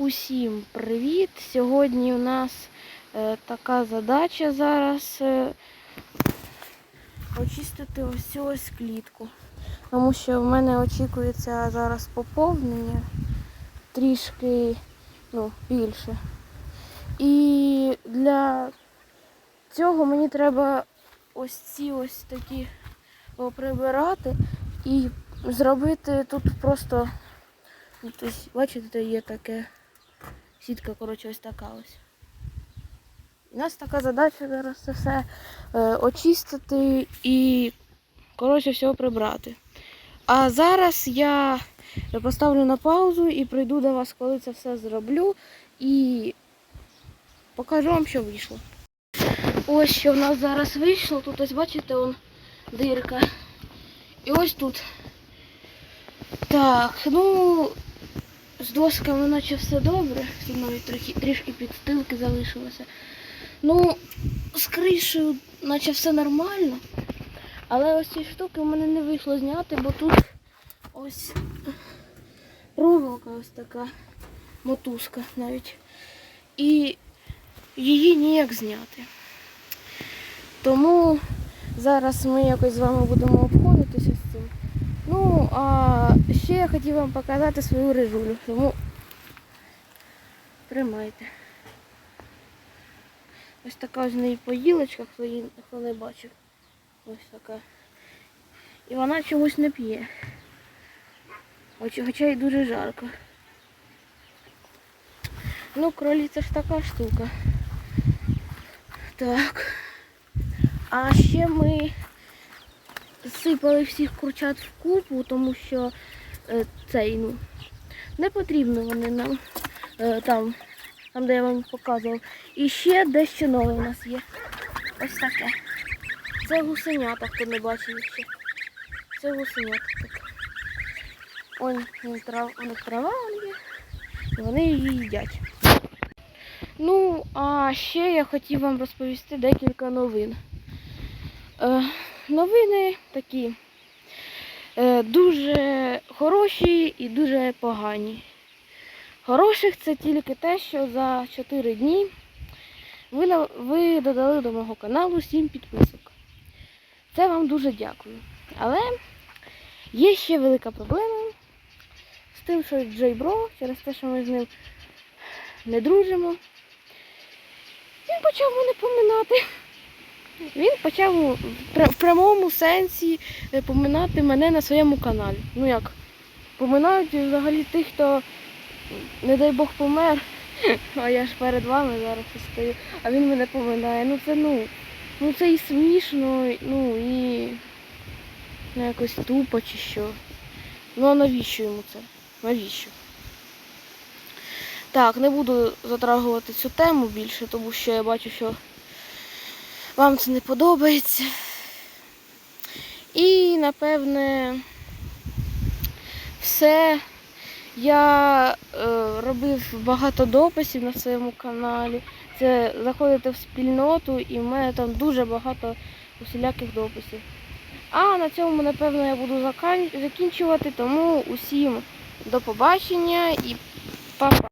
Усім привіт! Сьогодні у нас е, така задача зараз е, очистити ось ось клітку. Тому що в мене очікується зараз поповнення трішки ну, більше. І для цього мені треба ось ці ось такі прибирати і зробити тут просто Ну, Тобто, бачите, є таке сітка, коротше, ось така ось. У нас така задача зараз це все е, очистити і, коротше, все прибрати. А зараз я поставлю на паузу і прийду до вас, коли це все зроблю, і покажу вам, що вийшло. Ось що в нас зараз вийшло. Тут ось бачите, он дирка. І ось тут. Так, ну з досками наче все добре. Тут навіть трохи, трішки підстилки залишилося. Ну, з кришею наче все нормально. Але ось ці штуки в мене не вийшло зняти, бо тут ось проволока ось така мотузка навіть. І її ніяк зняти. Тому зараз ми якось з вами будемо обходитися з цим. Ну, а ще я хотів вам показати свою рижулю. Тому тримайте. Ось така в неї поїлочка, хто її хто не бачив. Ось така. І вона чомусь не п'є. Хоча й дуже жарко. Ну, кролі це ж така штука. Так. А ще ми сипали всіх курчат в купу, тому що цей, ну, не потрібно вони нам е, там, там, де я вам показував. І ще дещо нове у нас є. Ось таке. Це гусенята, хто не бачив ще. Це гусенята. Так. Он, он трав, у трава он є. І вони її їдять. Ну, а ще я хотів вам розповісти декілька новин. Е, новини такі е, дуже хороші і дуже погані. Хороших це тільки те, що за 4 дні ви, ви додали до мого каналу 7 підписок. Це вам дуже дякую. Але є ще велика проблема з тим, що Джей Бро, через те, що ми з ним не дружимо, він почав мене поминати. Він почав в прямому сенсі е, поминати мене на своєму каналі. Ну як, поминають взагалі тих, хто, не дай Бог, помер. А я ж перед вами зараз стою, а він мене поминає. Ну це ну, ну це і смішно, ну і ну, якось тупо чи що. Ну а навіщо йому це? Навіщо? Так, не буду затрагувати цю тему більше, тому що я бачу, що вам це не подобається. І, напевне, все. Я е, робив багато дописів на своєму каналі. Це заходите в спільноту і в мене там дуже багато усіляких дописів. А на цьому, напевно, я буду закінчувати, тому усім до побачення і па-па.